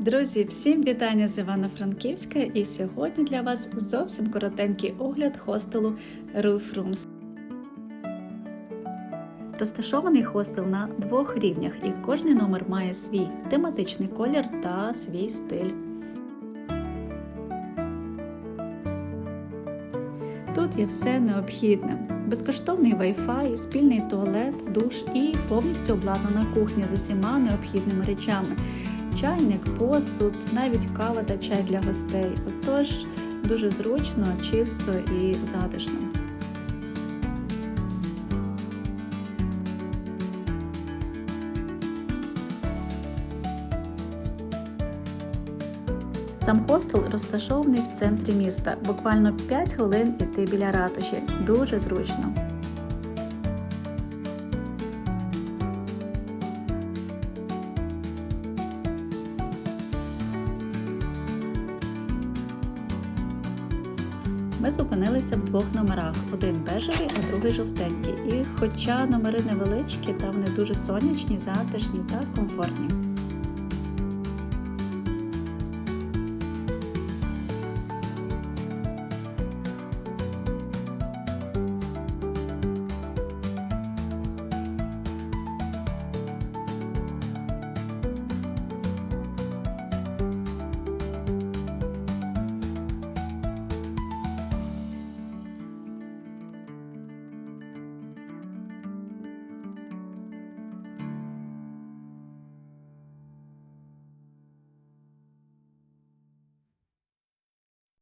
Друзі, всім вітання з Івано-Франківська і сьогодні для вас зовсім коротенький огляд хостелу Roof Rooms. Розташований хостел на двох рівнях, і кожний номер має свій тематичний колір та свій стиль. Тут є все необхідне: безкоштовний Wi-Fi, спільний туалет, душ і повністю обладнана кухня з усіма необхідними речами. Чайник, посуд, навіть кава та чай для гостей. Отож, дуже зручно, чисто і затишно. Сам хостел розташований в центрі міста, буквально 5 хвилин іти біля ратуші. Дуже зручно. Ми зупинилися в двох номерах: один бежевий, а другий жовтенький. І хоча номери невеличкі, та вони дуже сонячні, затишні та комфортні.